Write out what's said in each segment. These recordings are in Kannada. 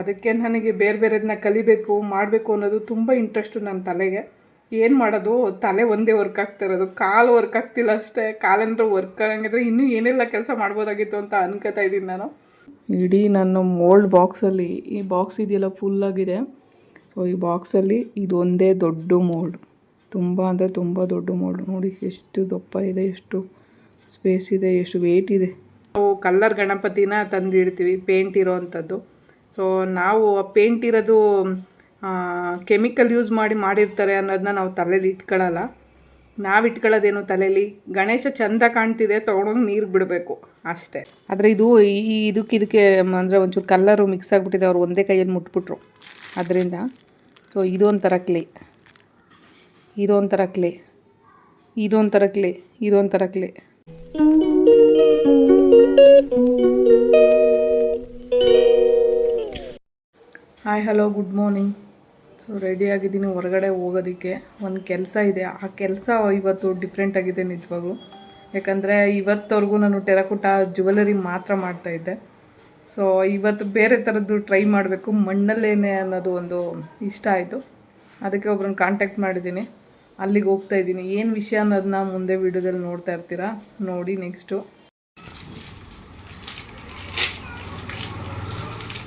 ಅದಕ್ಕೆ ನನಗೆ ಬೇರೆ ಬೇರೆದನ್ನ ಕಲಿಬೇಕು, ಮಾಡಬೇಕು ಅನ್ನೋದು ತುಂಬ ಇಂಟ್ರೆಸ್ಟು ನನ್ನ ತಲೆಗೆ. ಏನು ಮಾಡೋದು? ತಲೆ ಒಂದೇ ವರ್ಕ್ ಆಗ್ತಾ ಇರೋದು. ಕಾಲು ವರ್ಕ್ ಆಗ್ತಿಲ್ಲ ಅಷ್ಟೇ. ಕಾಲಂದ್ರೆ ವರ್ಕ್ ಆಗಂಗಿದ್ರೆ ಇನ್ನೂ ಏನೆಲ್ಲ ಕೆಲಸ ಮಾಡ್ಬೋದಾಗಿತ್ತು ಅಂತ ಅನ್ಕೋತಾ ಇದ್ದೀನಿ ನಾನು. ಇಡೀ ನನ್ನ ಮೋಲ್ಡ್ ಬಾಕ್ಸಲ್ಲಿ ಈ ಬಾಕ್ಸ್ ಇದೆಯಲ್ಲ ಫುಲ್ಲಾಗಿದೆ ಸೊ ಈ ಬಾಕ್ಸಲ್ಲಿ ಇದು ಒಂದೇ ದೊಡ್ಡ ಮೋಲ್ಡ್ ತುಂಬ ಅಂದರೆ ತುಂಬ ದೊಡ್ಡ ಮೋಲ್ಡ್ ನೋಡಿ ಎಷ್ಟು ದಪ್ಪ ಇದೆ, ಎಷ್ಟು ಸ್ಪೇಸ್ ಇದೆ, ಎಷ್ಟು ವೇಟ್ ಇದೆ. ನಾವು ಕಲ್ಲರ್ ಗಣಪತಿನ ತಂದು ಇಡ್ತೀವಿ ಪೇಂಟ್ ಇರೋ ಅಂಥದ್ದು. ಸೊ ನಾವು ಪೇಂಟ್ ಇರೋದು ಕೆಮಿಕಲ್ ಯೂಸ್ ಮಾಡಿ ಮಾಡಿರ್ತಾರೆ ಅನ್ನೋದನ್ನ ನಾವು ತಲೆಯಲ್ಲಿ ಇಟ್ಕೊಳ್ಳಲ್ಲ ನಾವು ಇಟ್ಕೊಳ್ಳೋದೇನು ತಲೆಯಲ್ಲಿ ಗಣೇಶ ಚಂದ ಕಾಣ್ತಿದೆ, ತೊಗೊಂಡೋಗಿ ನೀರು ಬಿಡಬೇಕು. ಅಷ್ಟೇ. ಆದರೆ ಇದು ಈ ಇದಕ್ಕೆ ಇದಕ್ಕೆ ಅಂದರೆ ಒಂಚೂರು ಕಲ್ಲರು ಮಿಕ್ಸ್ ಆಗಿಬಿಟ್ಟಿದೆ. ಅವ್ರು ಒಂದೇ ಕೈಯಲ್ಲಿ ಮುಟ್ಬಿಟ್ರು. ಅದರಿಂದ ಸೊ ಇದು ಒಂಥರ ಕ್ಲೇ ಇದು ಒಂಥರ ಕ್ಲೇ ಇದು ಒಂಥರ ಕ್ಲೇ ಇದು ಒಂಥರ clay hi hello good morning so ready ಆಗಿದ್ದೀನಿ, ಹೊರಗಡೆ ಹೋಗೋದಕ್ಕೆ. ಒಂದು ಕೆಲಸ ಇದೆ. ಆ ಕೆಲಸ ಇವತ್ತು ಡಿಫ್ರೆಂಟ್ ಆಗಿದೆ ನಿಜವಾಗ್ಲೂ. ಯಾಕಂದರೆ ಇವತ್ತವರೆಗೂ ನಾನು ಟೆರಕುಟ ಜ್ಯುವೆಲರಿ ಮಾತ್ರ ಮಾಡ್ತಾಯಿದ್ದೆ ಸೊ ಇವತ್ತು ಬೇರೆ ಥರದ್ದು ಟ್ರೈ ಮಾಡಬೇಕು. ಮಣ್ಣಲ್ಲೇನೆ ಅನ್ನೋದು ಒಂದು ಇಷ್ಟ ಆಯಿತು. ಅದಕ್ಕೆ ಒಬ್ರನ್ನ ಕಾಂಟ್ಯಾಕ್ಟ್ ಮಾಡಿದ್ದೀನಿ. ಅಲ್ಲಿಗೆ ಹೋಗ್ತಾ ಇದ್ದೀನಿ. ಏನು ವಿಷಯ ಅನ್ನೋದನ್ನ ಮುಂದೆ ವಿಡಿಯೋದಲ್ಲಿ ನೋಡ್ತಾ ಇರ್ತೀರಾ? ನೋಡಿ ನೆಕ್ಸ್ಟು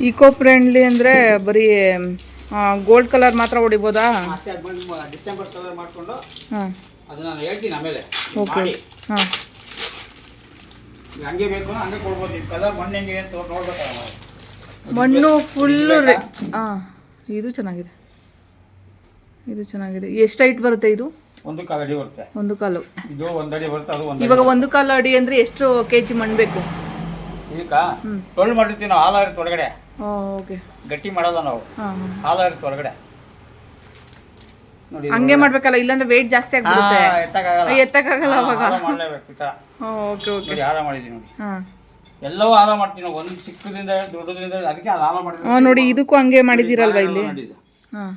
ಇಕೋ ಫ್ರೆಂಡ್ಲಿ ಅಂದರೆ ಬರೀ ಗೋಲ್ಡ್ ಕಲರ್ ಮಾತ್ರ ಹೊಡಿಬೋದಾ? ಡಿಸೆಂಬರ್ ಕಲರ್ ಮಾಡ್ಕೊಂಡು ಹಾಂ. ಅದು ನಾನು ಹೇಳ್ತೀನಿ ಆಮೇಲೆ. ಓಕೆ. ಮಾಡಿ. ಹಾಂ. ಈಗ ಹಂಗೆ ಬೇಕು ಅಂದ್ರೆ ಹಂಗೆ ಕೊಡ್ಬೋದು. ಈ ಕಲರ್ ಮಣ್ಣು ಹೆಂಗೆ ಅಂತ ನೋಡ್ಬೇಕಲ್ಲ ಮಣ್ಣು ಫುಲ್ಲು ರೇ ಹಾಂ ಇದು ಚೆನ್ನಾಗಿದೆ. ಇದು ಚೆನ್ನಾಗಿದೆ. ಎಷ್ಟು ಹೈಟ್ ಬರುತ್ತೆ ಇದು? ಒಂದು ಕಾಲು ಅಡಿ ಬರುತ್ತೆ. ಒಂದು ಕಾಲು. ಇದು ಒಂದು ಅಡಿ ಬರುತ್ತೆ ಅದು ಒಂದು ಇವಾಗ ಒಂದು ಕಾಲು ಅಡಿ ಅಂದರೆ ಎಷ್ಟು ಕೆ ಜಿ ಮಣ್ಣು ಬೇಕು? ಈಗ ಟೊಳ್ಳು ಮಾಡಿರ್ತೀವಿ ನಾವು ಹಾಲ ಇರುತ್ತೆ ಒಳಗಡೆ ಓಕೆ ಗಟ್ಟಿ ಮಾಡಲ್ಲ ನಾವು. ಹಾಲಾಗುತ್ತೆ ಹೊರಗಡೆ. ಹಾಲ ನೋಡಿ ಹಂಗೆ ಮಾಡ್ಬೇಕಲ್ಲ ಇಲ್ಲಾಂದ್ರೆ ವೇಟ್ ಜಾಸ್ತಿ ಆಗ್ಬಿಡುತ್ತೆ. ಎತ್ತಕ್ಕಾಗಲ್ಲ. ಎತ್ತಕ್ಕಾಗಲ್ಲ ಅವಾಗ. ಮಾಡ್ಲೇಬೇಕು ಈ ಥರ ಓಕೆ ಓಕೆ ನೋಡಿ ಹಾರ ಮಾಡಿದ್ದೀವಿ ನೋಡಿ. ಹಾಂ. ಎಲ್ಲವೂ ಹಾರ ಮಾಡ್ತೀವಿ ನಾವು. ಒಂದು ಚಿಕ್ಕದಿಂದ ದೊಡ್ಡದಿಂದ ಅದಕ್ಕೆ ಅದು ಮಾಡಿದ್ವಿ ಹಾಂ ನೋಡಿ ಇದಕ್ಕೂ ಹಂಗೆ ಮಾಡಿದ್ದೀರಲ್ವಾ ಇಲ್ಲಿ? ಹಾಂ.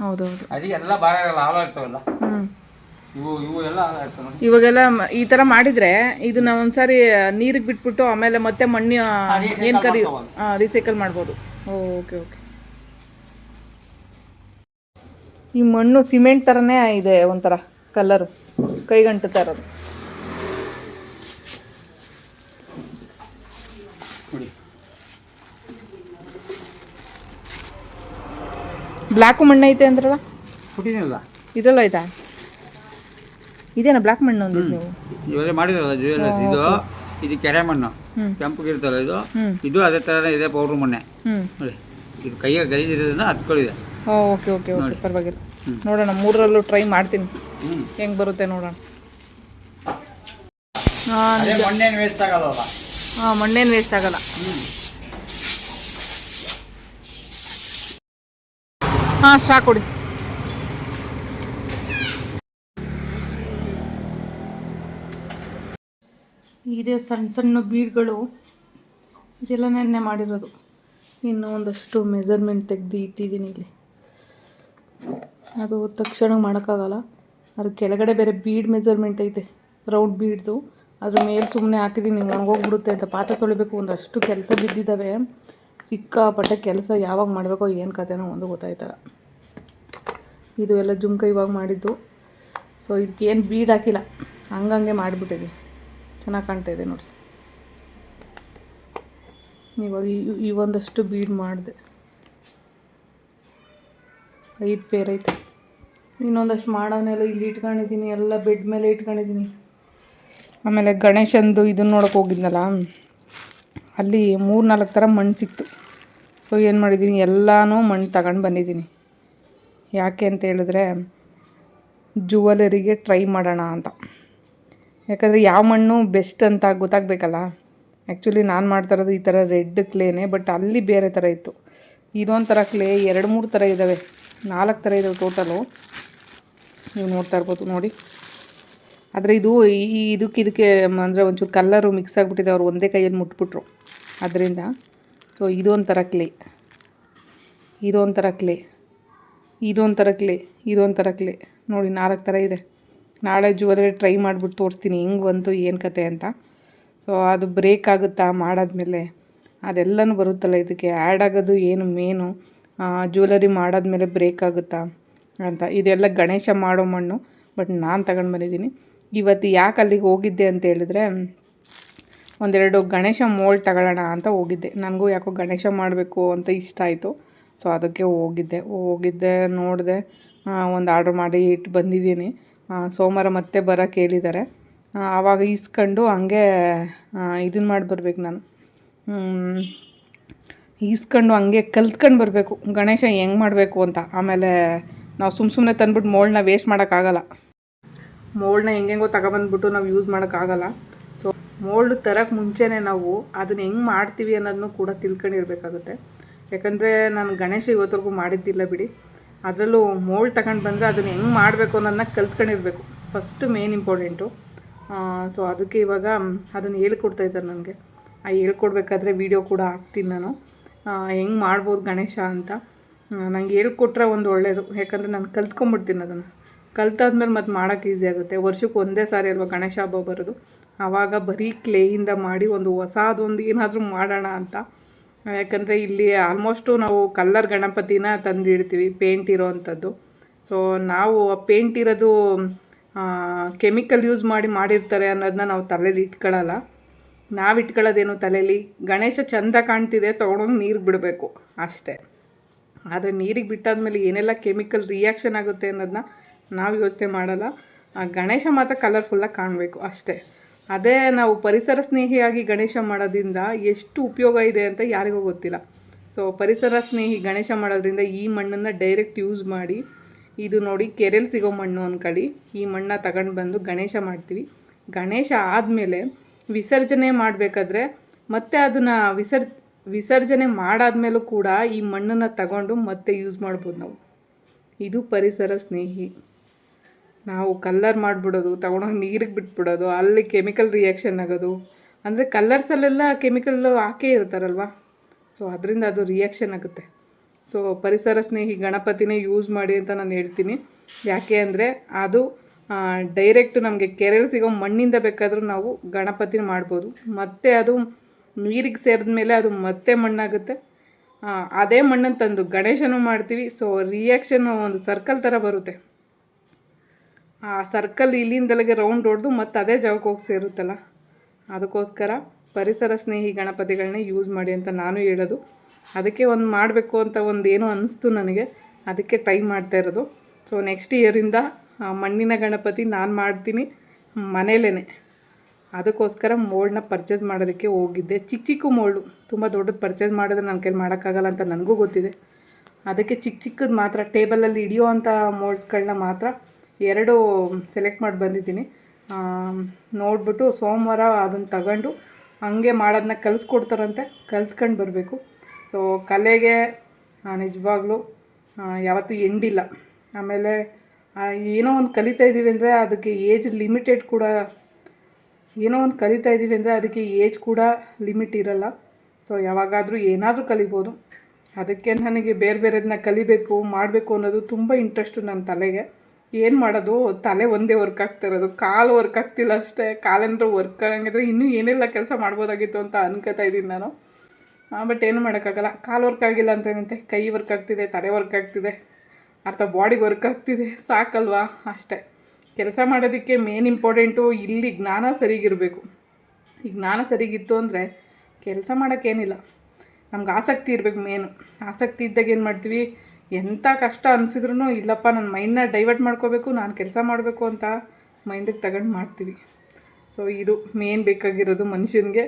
ಹೌದೌದು. ಅದಕ್ಕೆ ಎಲ್ಲ ಭಾರ ಇರಲ್ಲ ಹಾಲ ಇರ್ತಾವಲ್ಲ. ಹ್ಞೂ ಇವಾಗೆಲ್ಲ ಈ ತರ ಮಾಡಿದ್ರೆ ಇದನ್ನ ಒಂದ್ಸಾರಿ ನೀರಿಗೆ ಬಿಟ್ಬಿಟ್ಟು ಆಮೇಲೆ ಮತ್ತೆ ಮಣ್ಣು ಏನ್ ಕರಿ ರೀಸೈಕಲ್ ಮಾಡ್ಬೋದು. ಓಕೆ ಓಕೆ ಈ ಮಣ್ಣು ಸಿಮೆಂಟ್ ಥರನೇ ಇದೆ ಒಂಥರ ಕಲರು ಕೈಗಂಟುತ್ತಾ ಇರೋದು ಬ್ಲ್ಯಾಕು ಮಣ್ಣು ಐತೆ ಅಂದ್ರಲ್ಲ? ಇದ್ರಲ್ಲ ಆಯ್ತಾ ಇದೇನಾ ಬ್ಲ್ಯಾಕ್ ಮಣ್ಣು ಒಂದು ನೀವು? ಇವೆಲ್ಲ ಮಾಡಿದ್ರಲ್ಲ ಜ್ಯುವೆಲರ್ಸ್ ಇದು? ಇದು ಕೆರೆ ಮಣ್ಣು. ಕೆಂಪು ಕೆಂಪಗಿರ್ತಲ್ಲ ಇದು? ಇದು ಅದೇ ಥರನೇ ಇದೆ ಪೌಡ್ರ್ ಮಣ್ಣೆ. ನೋಡಿ ಇದು ಕೈಯಾಗ ಗಲೀಜಿರೋದನ್ನ ಹತ್ಕೊಳ್ಳಿದೆ ಓಕೆ ಓಕೆ ಓಕೆ ಪರವಾಗಿಲ್ಲ. ನೋಡೋಣ ಮೂರರಲ್ಲೂ ಟ್ರೈ ಮಾಡ್ತೀನಿ. ಹೆಂಗ್ ಬರುತ್ತೆ ನೋಡೋಣ. ಮಣ್ಣೇನು ವೇಸ್ಟ್ ಆಗಲ್ಲ ಹಾಂ ಮಣ್ಣೇನು ವೇಸ್ಟ್ ಆಗಲ್ಲ. ಹಾಂ ಸ್ಟಾಕ್ ಕೊಡಿ. ಇದೆ ಸಣ್ಣ ಸಣ್ಣ ಬೀಡ್ಗಳು ಇದೆಲ್ಲ ನೆನ್ನೆ ಮಾಡಿರೋದು. ಇನ್ನು ಒಂದಷ್ಟು ಮೆಜರ್ಮೆಂಟ್ ತೆಗೆದು ಇಟ್ಟಿದ್ದೀನಿ ಇಲ್ಲಿ. ಅದು ತಕ್ಷಣ ಮಾಡೋಕ್ಕಾಗಲ್ಲ. ಅದ್ರ ಕೆಳಗಡೆ ಬೇರೆ ಬೀಡ್ ಮೆಜರ್ಮೆಂಟ್ ಐತೆ ರೌಂಡ್ ಬೀಡ್ದು. ಅದ್ರ ಮೇಲೆ ಸುಮ್ಮನೆ ಹಾಕಿದ್ದೀನಿ, ಒಣಗೋಗ್ಬಿಡುತ್ತೆ ಅಂತ. ಪಾತ್ರೆ ತೊಳಿಬೇಕು, ಒಂದಷ್ಟು ಕೆಲಸ ಬಿದ್ದಿದ್ದಾವೆ. ಸಿಕ್ಕಾಪಟ್ಟೆ ಕೆಲಸ ಯಾವಾಗ ಮಾಡಬೇಕೋ ಏನು ಕತೆನೋ ಒಂದು ಗೊತ್ತಾಯ್ತಲ್ಲ. ಇದು ಎಲ್ಲ ಜುಮ್ಕ ಇವಾಗ ಮಾಡಿದ್ದು. ಸೊ ಇದಕ್ಕೇನು ಬೀಡ್ ಹಾಕಿಲ್ಲ. ಹಂಗಂಗೆ ಮಾಡಿಬಿಟ್ಟಿದೆ ಚೆನ್ನಾಗಿ ಕಾಣ್ತಾ ಇದೆ ನೋಡಿ. ಇವಾಗ ಈ- ಒಂದಷ್ಟು ಬೀಡ್ ಮಾಡಿದೆ. ಐದು ಪೇರ್ ಐತೆ. ಇನ್ನೊಂದಷ್ಟು ಮಾಡೋನೆಲ್ಲ ಇಲ್ಲಿ ಇಟ್ಕೊಂಡಿದ್ದೀನಿ, ಎಲ್ಲ ಬೆಡ್ ಮೇಲೆ ಇಟ್ಕೊಂಡಿದ್ದೀನಿ. ಆಮೇಲೆ ಗಣೇಶಂದು ಇದನ್ನ ನೋಡೋಕೆ ಹೋಗಿದ್ನಲ್ಲ? ಅಲ್ಲಿ ಮೂರು ನಾಲ್ಕು ಥರ ಮಣ್ಣು ಸಿಕ್ತು. ಸೊ ಏನು ಮಾಡಿದ್ದೀನಿ, ಎಲ್ಲನೂ ಮಣ್ಣು ತಗೊಂಡು ಬಂದಿದ್ದೀನಿ. ಯಾಕೆ ಅಂತ ಹೇಳಿದ್ರೆ ಜುವೆಲರಿಗೆ ಟ್ರೈ ಮಾಡೋಣ ಅಂತ. ಯಾಕಂದರೆ ಯಾವ ಮಣ್ಣು ಬೆಸ್ಟ್ ಅಂತ ಗೊತ್ತಾಗಬೇಕಲ್ಲ? ಆ್ಯಕ್ಚುಲಿ ನಾನು ಮಾಡ್ತಾ ಇರೋದು ಈ ಥರ ರೆಡ್ ಕ್ಲೇನೇ ಬಟ್ ಅಲ್ಲಿ ಬೇರೆ ಥರ ಇತ್ತು. ಇದೊಂದು ಥರ ಕ್ಲೇ ಎರಡು ಮೂರು ಥರ ಇದ್ದಾವೆ ನಾಲ್ಕು ಥರ ಇದ್ದಾವೆ ಟೋಟಲು ನೀವು ನೋಡ್ತಾ ಇರ್ಬೋದು, ನೋಡಿ. ಆದರೆ ಇದು ಈ ಇದಕ್ಕೆ ಇದಕ್ಕೆ, ಅಂದರೆ ಒಂಚೂರು ಕಲ್ಲರು ಮಿಕ್ಸ್ ಆಗಿಬಿಟ್ಟಿದೆ, ಅವ್ರು ಒಂದೇ ಕೈಯಲ್ಲಿ ಮುಟ್ಬಿಟ್ರು. ಅದರಿಂದ ಸೊ ಇದೊಂಥರ ಕ್ಲೇ ಇದೊಂಥರ ಕ್ಲೇ ಇದೊಂಥರ ಕ್ಲೇ ಇದೊಂಥರ ಕ್ಲೇ ನೋಡಿ, ನಾಲ್ಕು ಥರ ಇದೆ. ನಾಳೆ ಜ್ಯುವೆಲ್ಲರಿ ಟ್ರೈ ಮಾಡಿಬಿಟ್ಟು ತೋರಿಸ್ತೀನಿ, ಹೆಂಗೆ ಬಂತು, ಏನು ಕತೆ ಅಂತ. ಸೊ ಅದು ಬ್ರೇಕ್ ಆಗುತ್ತಾ ಮಾಡಾದ್ಮೇಲೆ, ಅದೆಲ್ಲನೂ ಬರುತ್ತಲ್ಲ ಇದಕ್ಕೆ. ಆ್ಯಡ್ ಆಗೋದು ಏನು ಮೇನು ಜ್ಯುವೆಲರಿ ಮಾಡಾದ್ಮೇಲೆ ಬ್ರೇಕ್ ಆಗುತ್ತಾ ಅಂತ. ಇದೆಲ್ಲ ಗಣೇಶ ಮಾಡೋ ಮಣ್ಣು ಬಟ್ ನಾನು ತಗೊಂಡು ಬಂದಿದ್ದೀನಿ ಇವತ್ತು ಯಾಕೆ ಅಲ್ಲಿಗೆ ಹೋಗಿದ್ದೆ ಅಂತ ಹೇಳಿದ್ರೆ, ಒಂದೆರಡು ಗಣೇಶ ಮೋಲ್ಡ್ ತಗೊಳ್ಳೋಣ ಅಂತ ಹೋಗಿದ್ದೆ. ನನಗೂ ಯಾಕೋ ಗಣೇಶ ಮಾಡಬೇಕು ಅಂತ ಇಷ್ಟ ಆಯಿತು. ಸೊ ಅದಕ್ಕೆ ಹೋಗಿದ್ದೆ. ಹೋಗಿದ್ದೆ, ನೋಡಿದೆ ಒಂದು ಆರ್ಡ್ರ್ ಮಾಡಿ ಇಟ್ಟು ಬಂದಿದ್ದೀನಿ. ಸೋಮವಾರ ಮತ್ತೆ ಬರೋಕ್ಕೆ ಹೇಳಿದ್ದಾರೆ. ಆವಾಗ ಈಸ್ಕೊಂಡು ಹಂಗೆ ಇದನ್ನು ಮಾಡಿ ಬರ್ಬೇಕು ನಾನು. ಈಸ್ಕೊಂಡು ಹಂಗೆ ಕಲ್ತ್ಕೊಂಡು ಬರಬೇಕು. ಗಣೇಶ ಹೆಂಗೆ ಮಾಡಬೇಕು ಅಂತ. ಆಮೇಲೆ ನಾವು ಸುಮ್ಮ ಸುಮ್ಮನೆ ತಂದ್ಬಿಟ್ಟು ಮೋಲ್ಡ್ನ ವೇಸ್ಟ್ ಮಾಡೋಕ್ಕಾಗಲ್ಲ ಮೋಲ್ಡ್ನ ಹೆಂಗೆಂಗೋ ತಗೊಬಂದ್ಬಿಟ್ಟು ನಾವು ಯೂಸ್ ಮಾಡೋಕ್ಕಾಗಲ್ಲ ಸೊ ಮೋಲ್ಡ್ ತರಕ್ಕೆ ಮುಂಚೆನೇ ನಾವು ಅದನ್ನು ಹೆಂಗೆ ಮಾಡ್ತೀವಿ ಅನ್ನೋದನ್ನು ಕೂಡ ತಿಳ್ಕೊಂಡಿರ್ಬೇಕಾಗುತ್ತೆ. ಯಾಕಂದರೆ ನಾನು ಗಣೇಶ ಇವತ್ತರೆಗೂ ಮಾಡಿದ್ದಿಲ್ಲ ಬಿಡಿ. ಅದರಲ್ಲೂ ಮೋಲ್ಡ್ ತಗೊಂಡು ಬಂದರೆ ಅದನ್ನು ಹೆಂಗೆ ಮಾಡಬೇಕು ಅನ್ನೋದನ್ನ ಕಲ್ತ್ಕೊಂಡಿರಬೇಕು. ಫಸ್ಟ್ ಮೇನ್ ಇಂಪಾರ್ಟೆಂಟು ಸೊ ಅದಕ್ಕೆ ಇವಾಗ ಅದನ್ನು ಹೇಳ್ಕೊಡ್ತಾ ಇದ್ದಾರೆ ನನಗೆ. ಆ, ಹೇಳ್ಕೊಡ್ಬೇಕಾದ್ರೆ ವೀಡಿಯೋ ಕೂಡ ಹಾಕ್ತೀನಿ ನಾನು. ಹೆಂಗೆ ಮಾಡ್ಬೋದು ಗಣೇಶ ಅಂತ. ನಂಗೆ ಹೇಳ್ಕೊಟ್ರೆ ಒಂದು ಒಳ್ಳೆಯದು ಯಾಕಂದರೆ ನಾನು ಕಲ್ತ್ಕೊಂಬಿಡ್ತೀನಿ ಅದನ್ನು. ಕಲ್ತಾದ್ಮೇಲೆ ಮತ್ತೆ ಮಾಡೋಕ್ಕೆ ಈಸಿ ಆಗುತ್ತೆ. ವರ್ಷಕ್ಕೆ ಒಂದೇ ಸಾರಿ ಅಲ್ವಾ ಗಣೇಶ ಹಬ್ಬ ಬರೋದು? ಆವಾಗ ಬರೀ ಕ್ಲೇಯಿಂದ ಮಾಡಿ ಒಂದು ಹೊಸದೊಂದು ಏನಾದರೂ ಮಾಡೋಣ ಅಂತ. ಯಾಕಂದರೆ ಇಲ್ಲಿ ಆಲ್ಮೋಸ್ಟು ನಾವು ಕಲ್ಲರ್ ಗಣಪತಿನ ತಂದು ಇಡ್ತೀವಿ ಪೇಂಟ್ ಇರೋ ಅಂಥದ್ದು ಸೊ ನಾವು ಆ ಪೇಂಟ್ ಇರೋದು ಕೆಮಿಕಲ್ ಯೂಸ್ ಮಾಡಿ ಮಾಡಿರ್ತಾರೆ ಅನ್ನೋದನ್ನ ನಾವು ತಲೆಯಲ್ಲಿ ಇಟ್ಕೊಳ್ಳಲ್ಲ ನಾವು ಇಟ್ಕೊಳ್ಳೋದೇನು ತಲೆಯಲ್ಲಿ ಗಣೇಶ ಚಂದ ಕಾಣ್ತಿದೆ, ತೊಗೊಂಡೋಗಿ ನೀರು ಬಿಡಬೇಕು, ಅಷ್ಟೇ. ಆದರೆ ನೀರಿಗೆ ಬಿಟ್ಟಾದ್ಮೇಲೆ ಏನೆಲ್ಲ ಕೆಮಿಕಲ್ ರಿಯಾಕ್ಷನ್ ಆಗುತ್ತೆ ಅನ್ನೋದನ್ನ ನಾವು ಯೋಚನೆ ಮಾಡಲ್ಲ. ಆ ಗಣೇಶ ಮಾತ್ರ ಕಲರ್ಫುಲ್ಲಾಗಿ ಕಾಣಬೇಕು, ಅಷ್ಟೇ. ಅದೇ ನಾವು ಪರಿಸರ ಸ್ನೇಹಿಯಾಗಿ ಗಣೇಶ ಮಾಡೋದ್ರಿಂದ ಎಷ್ಟು ಉಪಯೋಗ ಇದೆ ಅಂತ ಯಾರಿಗೂ ಗೊತ್ತಿಲ್ಲ. ಸೊ ಪರಿಸರ ಸ್ನೇಹಿ ಗಣೇಶ ಮಾಡೋದ್ರಿಂದ ಈ ಮಣ್ಣನ್ನು ಡೈರೆಕ್ಟ್ ಯೂಸ್ ಮಾಡಿ, ಇದು ನೋಡಿ ಕೆರೆಯಲ್ಲಿ ಸಿಗೋ ಮಣ್ಣು ಅಂದ್ಕೊಳ್ಳಿ ಈ ಮಣ್ಣನ್ನ ತಗೊಂಡು ಬಂದು ಗಣೇಶ ಮಾಡ್ತೀವಿ. ಗಣೇಶ ಆದಮೇಲೆ ವಿಸರ್ಜನೆ ಮಾಡಬೇಕಾದ್ರೆ ಮತ್ತೆ ಅದನ್ನು ವಿಸರ್, ವಿಸರ್ಜನೆ ಮಾಡಾದ್ಮೇಲೂ ಕೂಡ ಈ ಮಣ್ಣನ್ನು ತಗೊಂಡು ಮತ್ತೆ ಯೂಸ್ ಮಾಡ್ಬೋದು ನಾವು. ಇದು ಪರಿಸರ ಸ್ನೇಹಿ. ನಾವು ಕಲ್ಲರ್ ಮಾಡಿಬಿಡೋದು, ತಗೊಂಡೋಗಿ ನೀರಿಗೆ ಬಿಟ್ಬಿಡೋದು, ಅಲ್ಲಿ ಕೆಮಿಕಲ್ ರಿಯಾಕ್ಷನ್ ಆಗೋದು. ಅಂದರೆ ಕಲ್ಲರ್ಸಲ್ಲೆಲ್ಲ ಕೆಮಿಕಲ್ ಹಾಕೇ ಇರ್ತಾರಲ್ವ? ಸೊ ಅದರಿಂದ ಅದು ರಿಯಾಕ್ಷನ್ ಆಗುತ್ತೆ. ಸೊ ಪರಿಸರ ಸ್ನೇಹಿ ಗಣಪತಿನೇ ಯೂಸ್ ಮಾಡಿ ಅಂತ ನಾನು ಹೇಳ್ತೀನಿ. ಯಾಕೆ ಅಂದರೆ ಅದು ಡೈರೆಕ್ಟ್ ನಮಗೆ ಕೆರೆಯಲ್ಲಿ ಸಿಗೋ ಮಣ್ಣಿಂದ ಬೇಕಾದರೂ ನಾವು ಗಣಪತಿನ ಮಾಡ್ಬೋದು. ಮತ್ತು ಅದು ನೀರಿಗೆ ಸೇರಿದ ಮೇಲೆ ಅದು ಮತ್ತೆ ಮಣ್ಣಾಗುತ್ತೆ. ಅದೇ ಮಣ್ಣನ್ನು ತಂದು ಗಣೇಶನೂ ಮಾಡ್ತೀವಿ. ಸೊ ರಿಯಾಕ್ಷನ್ ಒಂದು ಸರ್ಕಲ್ ಥರ ಬರುತ್ತೆ. ಆ ಸರ್ಕಲ್ ಇಲ್ಲಿಂದಲಗೆ ರೌಂಡ್ ಹೊಡೆದು ಮತ್ತೆ ಅದೇ ಜಾಗಕ್ಕೆ ಹೋಗಿ ಸೇರುತ್ತಲ್ಲ? ಅದಕ್ಕೋಸ್ಕರ ಪರಿಸರ ಸ್ನೇಹಿ ಗಣಪತಿಗಳನ್ನೇ ಯೂಸ್ ಮಾಡಿ ಅಂತ ನಾನು ಹೇಳೋದು. ಅದಕ್ಕೆ ಒಂದು ಮಾಡಬೇಕು ಅಂತ ಒಂದು ಏನೋ ಅನ್ನಿಸ್ತು ನನಗೆ. ಅದಕ್ಕೆ ಟ್ರೈ ಮಾಡ್ತಾ ಇರೋದು. ಸೊ ನೆಕ್ಸ್ಟ್ ಇಯರಿಂದ ಮಣ್ಣಿನ ಗಣಪತಿ ನಾನು ಮಾಡ್ತೀನಿ ಮನೇಲೇ ಅದಕ್ಕೋಸ್ಕರ ಮೋಲ್ಡ್ನ ಪರ್ಚೇಸ್ ಮಾಡೋದಕ್ಕೆ ಹೋಗಿದ್ದೆ. ಚಿಕ್ಕ ಚಿಕ್ಕ ಮೋಲ್ಡು ತುಂಬ ದೊಡ್ಡದು ಪರ್ಚೇಸ್ ಮಾಡಿದ್ರೆ ನನ್ನ ಕೈಲಿ ಮಾಡೋಕ್ಕಾಗಲ್ಲ ಅಂತ ನನಗೂ ಗೊತ್ತಿದೆ. ಅದಕ್ಕೆ ಚಿಕ್ಕ ಚಿಕ್ಕದು ಮಾತ್ರ ಟೇಬಲಲ್ಲಿ ಹಿಡಿಯೋ ಅಂಥ ಮೋಲ್ಡ್ಸ್ಗಳನ್ನ ಮಾತ್ರ ಎರಡು ಸೆಲೆಕ್ಟ್ ಮಾಡಿ ಬಂದಿದ್ದೀನಿ. ನೋಡಿಬಿಟ್ಟು ಸೋಮವಾರ ಅದನ್ನು ತಗೊಂಡು ಹಂಗೆ ಮಾಡೋದನ್ನ ಕಲಿಸ್ಕೊಡ್ತಾರಂತೆ, ಕಲ್ತ್ಕೊಂಡು ಬರಬೇಕು. ಸೊ ಕಲೆಗೆ ನಿಜವಾಗ್ಲೂ ಯಾವತ್ತೂ ಎಂಡಿಲ್ಲ. ಆಮೇಲೆ ಏನೋ ಒಂದು ಕಲಿತಾ ಇದ್ದೀವಿ ಅಂದರೆ ಅದಕ್ಕೆ ಏಜ್ ಲಿಮಿಟೆಡ್ ಕೂಡ, ಏನೋ ಒಂದು ಕಲಿತಾ ಇದ್ದೀವಿ ಅಂದರೆ ಅದಕ್ಕೆ ಏಜ್ ಕೂಡ ಲಿಮಿಟ್ ಇರಲ್ಲ. ಸೊ ಯಾವಾಗಾದರೂ ಏನಾದರೂ ಕಲಿಬೋದು. ಅದಕ್ಕೆ ನನಗೆ ಬೇರೆ ಬೇರೆದನ್ನ ಕಲಿಬೇಕು, ಮಾಡಬೇಕು ಅನ್ನೋದು ತುಂಬ ಇಂಟ್ರೆಸ್ಟು ನನ್ನ ತಲೆಗೆ. ಏನು ಮಾಡೋದು? ತಲೆ ಒಂದೇ ವರ್ಕ್ ಆಗ್ತಾ ಇರೋದು. ಕಾಲು ವರ್ಕ್ ಆಗ್ತಿಲ್ಲ ಅಷ್ಟೇ. ಕಾಲೇನಾದ್ರು ವರ್ಕ್ ಆಗಂಗಿದ್ರೆ ಇನ್ನೂ ಏನೆಲ್ಲ ಕೆಲಸ ಮಾಡ್ಬೋದಾಗಿತ್ತು ಅಂತ ಅನ್ಕೋತಾ ಇದ್ದೀನಿ ನಾನು. ಬಟ್ ಏನು ಮಾಡೋಕ್ಕಾಗಲ್ಲ. ಕಾಲು ವರ್ಕ್ ಆಗಿಲ್ಲ ಅಂತ ಏನಂತೆ? ಕೈ ವರ್ಕ್ ಆಗ್ತಿದೆ, ತಲೆ ವರ್ಕ್ ಆಗ್ತಿದೆ. ಅರ್ಥ ಬಾಡಿಗೆ ವರ್ಕ್ ಆಗ್ತಿದೆ. ಸಾಕಲ್ವಾ? ಅಷ್ಟೇ. ಕೆಲಸ ಮಾಡೋದಕ್ಕೆ ಮೇನ್ ಇಂಪಾರ್ಟೆಂಟು ಇಲ್ಲಿ ಜ್ಞಾನ ಸರಿಗಿರಬೇಕು. ಈ ಜ್ಞಾನ ಸರಿಗಿತ್ತು ಅಂದರೆ ಕೆಲಸ ಮಾಡೋಕ್ಕೇನಿಲ್ಲ ನಮ್ಗೆ ಆಸಕ್ತಿ ಇರಬೇಕು ಮೇನು ಆಸಕ್ತಿ ಇದ್ದಾಗ ಏನು ಮಾಡ್ತೀವಿ? ಎಂಥ ಕಷ್ಟ ಅನಿಸಿದ್ರು ಇಲ್ಲಪ್ಪ ನನ್ನ ಮೈಂಡನ್ನ ಡೈವರ್ಟ್ ಮಾಡ್ಕೋಬೇಕು, ನಾನು ಕೆಲಸ ಮಾಡಬೇಕು ಅಂತ ಮೈಂಡಿಗೆ ತಗೊಂಡು ಮಾಡ್ತೀವಿ. ಸೊ ಇದು ಮೇನ್ ಬೇಕಾಗಿರೋದು ಮನುಷ್ಯನಿಗೆ.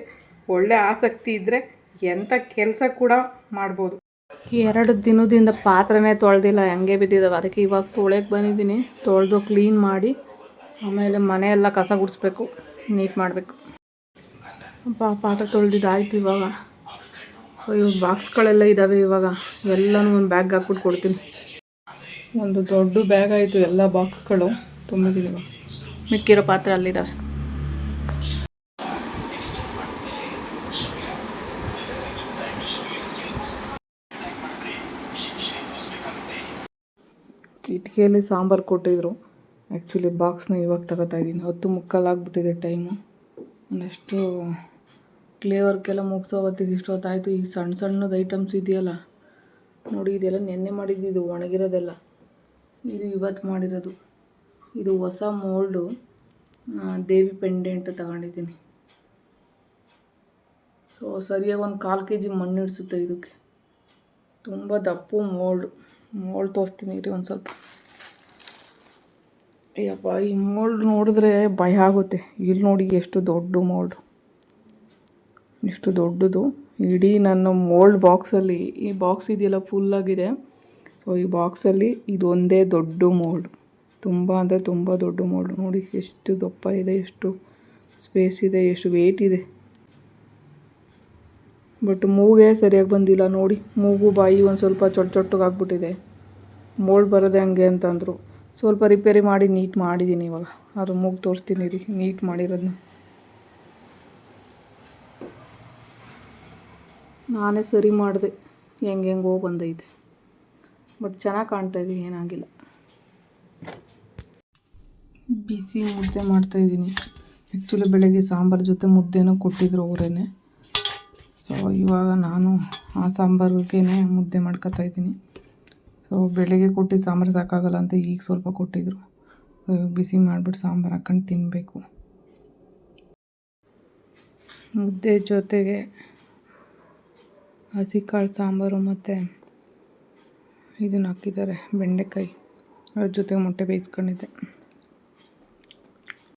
ಒಳ್ಳೆ ಆಸಕ್ತಿ ಇದ್ದರೆ ಎಂಥ ಕೆಲಸ ಕೂಡ ಮಾಡ್ಬೋದು. ಎರಡು ದಿನದಿಂದ ಪಾತ್ರೆನೇ ತೊಳೆದಿಲ್ಲ, ಹಂಗೆ ಬಿದ್ದಿದ್ದಾವೆ ಅದಕ್ಕೆ ಇವಾಗ ತೊಳೆಗೆ ಬಂದಿದ್ದೀನಿ. ತೊಳೆದು ಕ್ಲೀನ್ ಮಾಡಿ, ಆಮೇಲೆ ಮನೆಯೆಲ್ಲ ಕಸ ಗುಡಿಸ್ಬೇಕು ನೀಟ್ ಮಾಡಬೇಕು. ಪಾತ್ರೆ ತೊಳೆದಿದ್ದಾಯ್ತು ಇವಾಗ. ಸೊ ಇವಾಗ ಬಾಕ್ಸ್ಗಳೆಲ್ಲ ಇದ್ದಾವೆ ಇವಾಗ. ಎಲ್ಲನೂ ಒಂದು ಬ್ಯಾಗ್ ಹಾಕ್ಬಿಟ್ಟು ಕೊಡ್ತೀನಿ. ಒಂದು ದೊಡ್ಡ ಬ್ಯಾಗ್ ಆಯಿತು ಎಲ್ಲ ಬಾಕ್ಸ್ಗಳು ತುಂಬಿದ್ದೀನಿ ಇವಾಗ. ಮಿಕ್ಕಿರೋ ಪಾತ್ರೆ ಅಲ್ಲಿದ್ದಾವೆ ಕಿಟಕಿಯಲ್ಲಿ ಸಾಂಬಾರು ಕೊಟ್ಟಿದ್ರು. ಆ್ಯಕ್ಚುಲಿ ಬಾಕ್ಸ್ನ ಇವಾಗ ತಗೋತಾ ಇದ್ದೀನಿ ಹತ್ತು ಮುಕ್ಕಾಲು ಆಗಿಬಿಟ್ಟಿದೆ ಟೈಮು ನೆಕ್ಸ್ಟು ಕ್ಲೇ ವರ್ಕೆಲ್ಲ ಮುಗಿಸೋ ಹೊತ್ತಿಗೆ ಇಷ್ಟೊತ್ತಾಯಿತು. ಈ ಸಣ್ಣ ಸಣ್ಣದು ಐಟಮ್ಸ್ ಇದೆಯಲ್ಲ? ನೋಡಿ, ಇದೆಲ್ಲ ನೆನ್ನೆ ಮಾಡಿದ್ದು ಒಣಗಿರೋದೆಲ್ಲ. ಇದು ಇವತ್ತು ಮಾಡಿರೋದು. ಇದು ಹೊಸ ಮೋಲ್ಡು ದೇವಿ ಪೆಂಡೆಂಟ್ ತಗೊಂಡಿದ್ದೀನಿ. ಸೊ ಸರಿಯಾಗಿ ಒಂದು ಕಾಲು ಕೆ ಜಿ ಮಣ್ಣು ಇಡಿಸುತ್ತೆ ಇದಕ್ಕೆ. ತುಂಬ ದಪ್ಪು ಮೋಲ್ಡು ಮೋಲ್ಡ್ ತೋರಿಸ್ತೀನಿ ರೀ ಒಂದು ಸ್ವಲ್ಪ. ಅಯ್ಯಪ್ಪ ಈ ಮೋಲ್ಡ್ ನೋಡಿದ್ರೆ ಭಯ ಆಗುತ್ತೆ. ಇಲ್ಲಿ ನೋಡಿ ಎಷ್ಟು ದೊಡ್ಡ ಮೋಲ್ಡು ಇಷ್ಟು ದೊಡ್ಡದು. ಇಡೀ ನನ್ನ ಮೋಲ್ಡ್ ಬಾಕ್ಸಲ್ಲಿ ಈ ಬಾಕ್ಸ್ ಇದೆಯಲ್ಲ ಫುಲ್ಲಾಗಿದೆ ಸೊ ಈ ಬಾಕ್ಸಲ್ಲಿ ಇದೊಂದೇ ದೊಡ್ಡ ಮೋಲ್ಡ್ ತುಂಬ ಅಂದರೆ ತುಂಬ ದೊಡ್ಡ ಮೋಲ್ಡ್ ನೋಡಿ ಎಷ್ಟು ದಪ್ಪ ಇದೆ, ಎಷ್ಟು ಸ್ಪೇಸ್ ಇದೆ, ಎಷ್ಟು ವೇಟ್ ಇದೆ. ಬಟ್ ಮೂಗೇ ಸರಿಯಾಗಿ ಬಂದಿಲ್ಲ. ನೋಡಿ, ಮೂಗು ಬಾಯಿ ಒಂದು ಸ್ವಲ್ಪ ಚೊಟ್ಟ ಚೊಟ್ಟಗಾಗ್ಬಿಟ್ಟಿದೆ ಮೋಲ್ಡ್ ಬರೋದೆ ಹಂಗೆ ಅಂತಂದರು. ಸ್ವಲ್ಪ ರಿಪೇರಿ ಮಾಡಿ ನೀಟ್ ಮಾಡಿದ್ದೀನಿ ಇವಾಗ. ಅದು ಮೂಗು ತೋರಿಸ್ತೀನಿ ರೀ ನೀಟ್ ಮಾಡಿರೋದನ್ನ ನಾನೇ ಸರಿ ಮಾಡಿದೆ. ಹೆಂಗೆ ಹೆಂಗೋ ಬಂದೈತೆ. ಬಟ್ ಚೆನ್ನಾಗಿ ಕಾಣ್ತಾ ಇದೆ ಏನಾಗಿಲ್ಲ. ಬಿಸಿ ಮುದ್ದೆ ಮಾಡ್ತಾಯಿದ್ದೀನಿ ಆ್ಯಕ್ಚುಲಿ ಬೆಳಗ್ಗೆ ಸಾಂಬಾರು ಜೊತೆ ಮುದ್ದೆನೂ ಕೊಟ್ಟಿದ್ರು ಅವರೇನೆ. ಸೊ ಇವಾಗ ನಾನು ಆ ಸಾಂಬಾರಿಗೆ ಮುದ್ದೆ ಮಾಡ್ಕೊತಾ ಇದ್ದೀನಿ. ಸೊ ಬೆಳಗ್ಗೆ ಕೊಟ್ಟಿದ್ದು ಸಾಂಬಾರು ಸಾಕಾಗಲ್ಲ ಅಂತ ಈಗ ಸ್ವಲ್ಪ ಕೊಟ್ಟಿದ್ರು. ಬಿಸಿ ಮಾಡಿಬಿಟ್ಟು ಸಾಂಬಾರು ಹಾಕ್ಕೊಂಡು ತಿನ್ನಬೇಕು ಮುದ್ದೆ ಜೊತೆಗೆ ಹಸಿಕಾಳು ಸಾಂಬಾರು ಮತ್ತು ಇದನ್ನು ಹಾಕಿದ್ದಾರೆ ಬೆಂಡೆಕಾಯಿ. ಅದ್ರ ಜೊತೆ ಮೊಟ್ಟೆ ಬೇಯಿಸ್ಕೊಂಡಿದ್ದೆ.